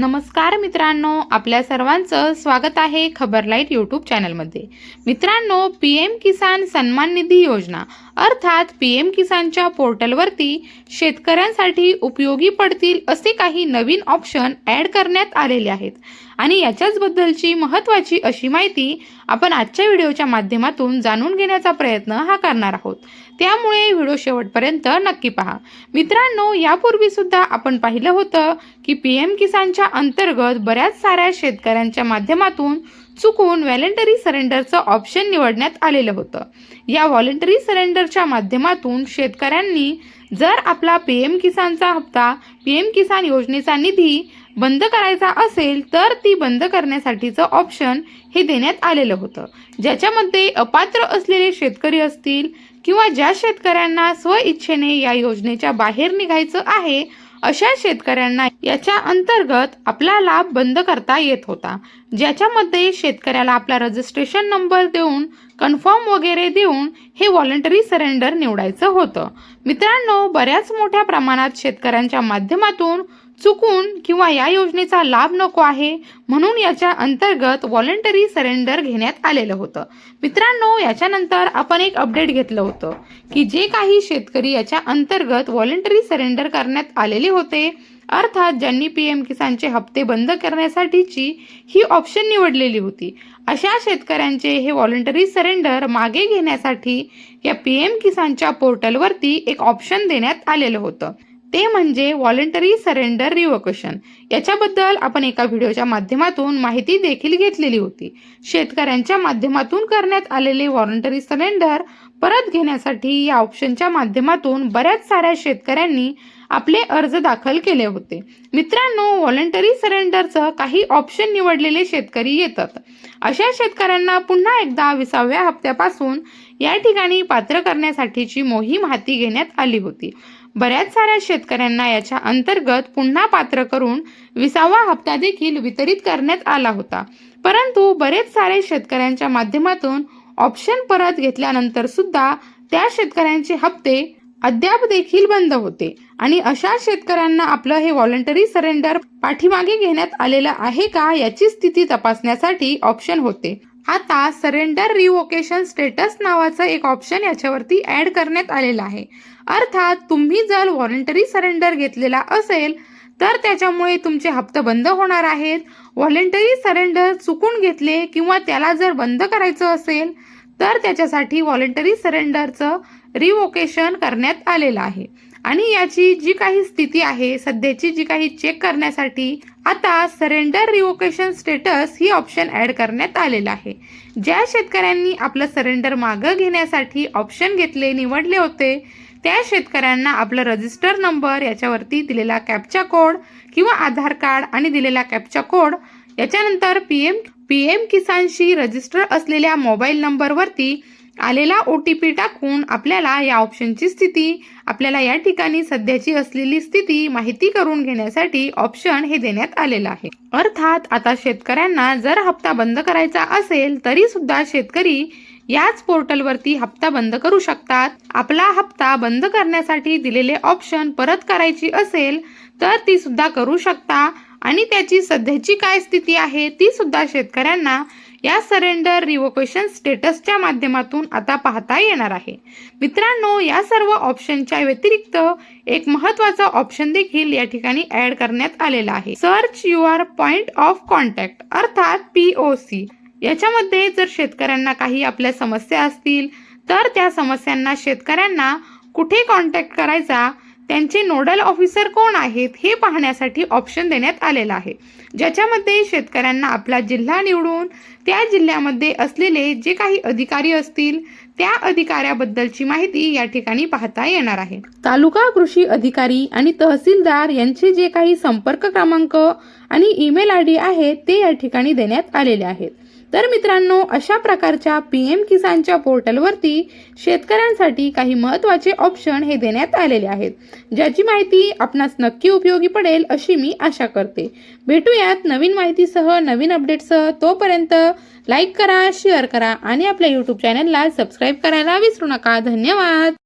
नमस्कार मित्रांनो आपल्या सर्वांचं स्वागत आहे खबर लाइट यूट्यूब चॅनलमध्ये. मित्रांनो पी एम किसान सन्मान निधी योजना अर्थात पी एम किसानच्या पोर्टलवरती शेतकऱ्यांसाठी उपयोगी पडतील असे काही नवीन ऑप्शन ॲड करण्यात आलेले आहेत. आणि याच्याचबद्दलची महत्त्वाची अशी माहिती आपण आजच्या व्हिडिओच्या माध्यमातून जाणून घेण्याचा प्रयत्न हा करणार आहोत. त्यामुळे व्हिडिओ शेवटपर्यंत नक्की पहा. मित्रांनो यापूर्वी सुद्धा आपण पाहिलं होतं की पी एम किसानच्या अंतर्गत बऱ्याच साऱ्या शेतकऱ्यांच्या माध्यमातून चुकून व्हॉलेंटरी सरेंडरचं ऑप्शन निवडण्यात आलेलं होतं. या व्हॉलेंटरी सरेंडरच्या माध्यमातून शेतकऱ्यांनी जर आपला पी एम किसानचा हप्ता पी एम किसान योजनेचा निधी बंद करायचा असेल तर ती बंद करण्यासाठीचं ऑप्शन हे देण्यात आलेलं होतं. ज्याच्यामध्ये अपात्र असलेले शेतकरी असतील किंवा ज्या शेतकऱ्यांना स्वइच्छेने या योजनेच्या बाहेर निघायचं आहे अशा शेतकऱ्यांना याच्या अंतर्गत आपला लाभ बंद करता येत होता. ज्याच्यामध्ये शेतकऱ्याला आपला रजिस्ट्रेशन नंबर देऊन कन्फर्म वगैरे देऊन हे व्हॉलंटरी सरेंडर निवडायचं होतं. मित्रांनो बऱ्याच मोठ्या प्रमाणात शेतकऱ्यांच्या माध्यमातून चुकून किंवा या योजनेचा लाभ नको आहे म्हणून याच्या अंतर्गत व्हॉलंटरी सरेंडर घेण्यात आलेलं होतं. मित्रांनो याच्यानंतर आपण एक अपडेट घेतलं होतं की जे काही शेतकरी याच्या अंतर्गत व्हॉलेंटरी सरेंडर करण्यात आलेले होते अर्थात ज्यांनी पी एम किसानचे हप्ते बंद करण्यासाठीची ही ऑप्शन निवडलेली होती अशा शेतकऱ्यांचे हे व्हॉलंटरी सरेंडर मागे घेण्यासाठी या पी एम किसानच्या पोर्टलवरती एक ऑप्शन देण्यात आलेलं होतं. ते म्हणजे व्हॉलंटरी सरेंडर रिवोकेशन याच्याबद्दल आपण एका व्हिडिओच्या माध्यमातून माहिती देखील घेतलेली होती. शेतकऱ्यांच्या माध्यमातून करण्यात आलेले व्हॉलेंटरी सरेंडर परत घेण्यासाठी या ऑप्शनच्या माध्यमातून बऱ्याच साऱ्या शेतकऱ्यांनी आपले अर्ज दाखल केले होते. मित्रांनो व्हॉलेंटरी सरेंडरचं काही ऑप्शन निवडलेले शेतकरी येतात. अशा शेतकऱ्यांना पुन्हा एकदा विसाव्या हप्त्यापासून या ठिकाणी पात्र करण्यासाठीची मोहीम हाती घेण्यात आली होती. बऱ्याच साऱ्या शेतकऱ्यांना याच्या अंतर्गत पुन्हा पात्र करून विसावा हप्ता देखील वितरित करण्यात आला होता. परंतु बरेच सारे शेतकऱ्यांच्या माध्यमातून ऑप्शन परत घेतल्यानंतर सुद्धा त्या शेतकऱ्यांचे हप्ते अद्याप देखील बंद होते आणि अशा शेतकऱ्यांना आपलं हे व्हॉलंटरी सरेंडर पाठीमागे घेण्यात आलेलं आहे का याची स्थिती तपासण्यासाठी ऑप्शन होते. आता सरेंडर रिवोकेशन स्टेटस नावाचं एक ऑप्शन याच्यावरती ॲड करण्यात आलेलं आहे. अर्थात तुम्ही जर व्हॉलंटरी सरेंडर घेतलेला असेल तर त्याच्यामुळे तुमचे हप्ते बंद होणार आहेत. व्हॉलेंटरी सरेंडर चुकून घेतले किंवा त्याला जर बंद करायचं असेल तर त्याच्यासाठी व्हॉलेंटरी सरेंडरचं रिवोकेशन करण्यात आलेलं आहे. आणि याची जी काही स्थिती आहे सध्याची जी काही चेक करण्यासाठी आता सरेंडर रिवोकेशन स्टेटस ही ऑप्शन ॲड करण्यात आलेलं आहे. ज्या शेतकऱ्यांनी आपलं सरेंडर मागं घेण्यासाठी ऑप्शन घेतले निवडले होते त्या शेतकऱ्यांना आपलं रजिस्टर नंबर याच्यावरती दिलेला कॅपचा कोड किंवा आधार कार्ड आणि दिलेला कॅपचा कोड याच्यानंतर पी एम पी एम किसानशी रजिस्टर असलेल्या मोबाईल नंबरवरती आलेला ओ टी पी टाकून आपल्याला या ऑप्शनची स्थिती आपल्याला या ठिकाणी सध्याची असलेली स्थिती माहिती करून घेण्यासाठी ऑप्शन हे देण्यात आलेलं आहे. अर्थात आता शेतकऱ्यांना जर हप्ता बंद करायचा असेल तरी सुद्धा शेतकरी याच पोर्टलवरती हप्ता बंद करू शकतात. आपला हप्ता बंद करण्यासाठी दिलेले ऑप्शन परत करायची असेल तर ती सुद्धा करू शकता. आणि त्याची सध्याची काय स्थिती आहे ती सुद्धा शेतकऱ्यांना या सरेंडर रिवोकेशन स्टेटसच्या माध्यमातून आता पाहता येणार आहे. मित्रांनो या सर्व ऑप्शनच्या व्यतिरिक्त एक महत्त्वाचा ऑप्शन देखील या ठिकाणी ऍड करण्यात आलेला आहे. Search your point of contact अर्थात पी ओ सी याच्यामध्ये जर शेतकऱ्यांना काही आपल्या समस्या असतील तर त्या समस्यांना शेतकऱ्यांना कुठे कॉन्टॅक्ट करायचा? त्यांचे नोडल ऑफिसर कोण आहेत हे पाहण्यासाठी ऑप्शन देण्यात आलेला आहे. ज्याच्यामध्ये शेतकऱ्यांना आपला जिल्हा निवडून त्या जिल्ह्यामध्ये असलेले जे काही अधिकारी असतील त्या अधिकाऱ्याबद्दलची माहिती या ठिकाणी पाहता येणार आहे. तालुका कृषी अधिकारी आणि तहसीलदार यांचे जे काही संपर्क क्रमांक आणि ईमेल आय डी आहे ते या ठिकाणी देण्यात आलेले आहेत. तर मित्रांनो अशा प्रकारच्या पी एम किसानच्या पोर्टलवरती शेतकऱ्यांसाठी काही महत्त्वाचे ऑप्शन हे देण्यात आलेले आहेत. ज्याची माहिती आपणास नक्की उपयोगी पडेल अशी मी आशा करते. भेटूयात नवीन माहितीसह नवीन अपडेटसह तोपर्यंत लाईक करा शेअर करा आणि आपल्या यूट्यूब चॅनलला सबस्क्राईब करायला विसरू नका. धन्यवाद!